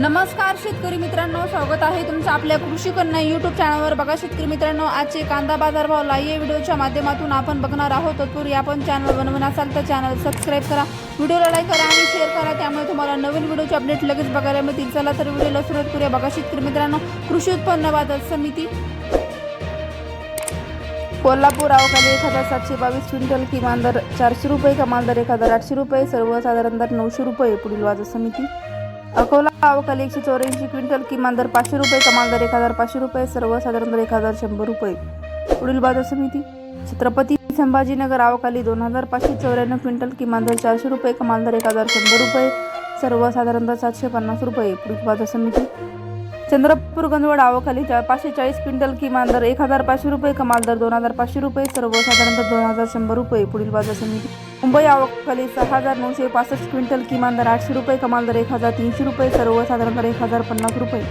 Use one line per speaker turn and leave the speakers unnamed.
नमस्कार शेतकरी मित्रांनो स्वागत आहे तुमचं आपल्या कृषी कन्या युट्यूब चॅनलवर बघा शेतकरी मित्रांनो आजचे कांदा बाजारभाव लाईव्ह व्हिडिओच्या माध्यमातून आपण बघणार आहोत. तत्पूर्वी आपण चॅनल बनवून असाल तर चॅनल सबस्क्राईब करा. व्हिडिओला लाईक करा आणि शेअर करा. त्यामुळे तुम्हाला नवीन व्हिडिओचे अपडेट लगेच बघायला मिळतील. चला तर व्हिडिओला सुरुवात करूया. बघा शेतकरी मित्रांनो कृषी उत्पन्न बाजार समिती कोल्हापूर अवकाळी एक हजार सातशे बावीस क्विंटल किमान दर चारशे रुपये कमाल दर एक हजार आठशे रुपये सर्वसाधारण दर नऊशे रुपये पुढील बाजार समिती. अकोला अवकाली एकशे चौऱ्याऐंशी क्विंटल किमान दर पाचशे रुपये कमाल दर एक हजार पाचशे रुपये सर्वसाधारण दर एक हजार शंभर रुपये. पुढील बाजार समिती. छत्रपती संभाजीनगर अवकाली दोन हजार पाचशे चौऱ्याण्णव क्विंटल किमान दर चारशे रुपये कमाल दर एक हजार शंभर रुपये सर्वसाधारण दर सातशे पन्नास रुपये. पुढील बाजार समिती. चंद्रपूर गंजवड आवखाली चार पाचशे चाळीस क्विंटल किमान दर एक हजार पाचशे रुपये कमाल दर दोन हजार पाचशे रुपये सर्वसाधारण दर दोन हजार शंभर रुपये. पुढील बाजार समिती. मुंबई आवखाली सहा हजार नऊशे पासष्ट क्विंटल किमान दर आठशे रुपये कमाल दर एक हजार तीनशे रुपये सर्वसाधारण दर एक हजार पन्नास रुपये.